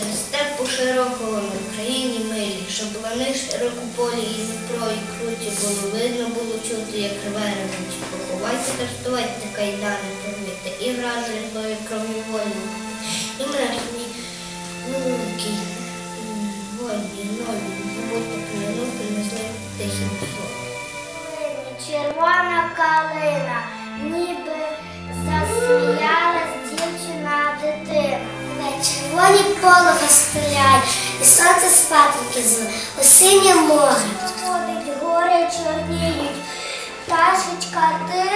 Степу по широкому Україні милі, щоб вони широку полі і зброї круті було видно, було чути, як рве ревуть. Поховайте та ртувайте кайдани, пробити і вражені кромі волі. І мертві великі, вольні, нові, забудьте плянути, не знаю тихим словом. Червона калина. Полога стріляє, і сонце спатрики зве, осіннє море. Ходить, гори чорніють, пташечка тихне,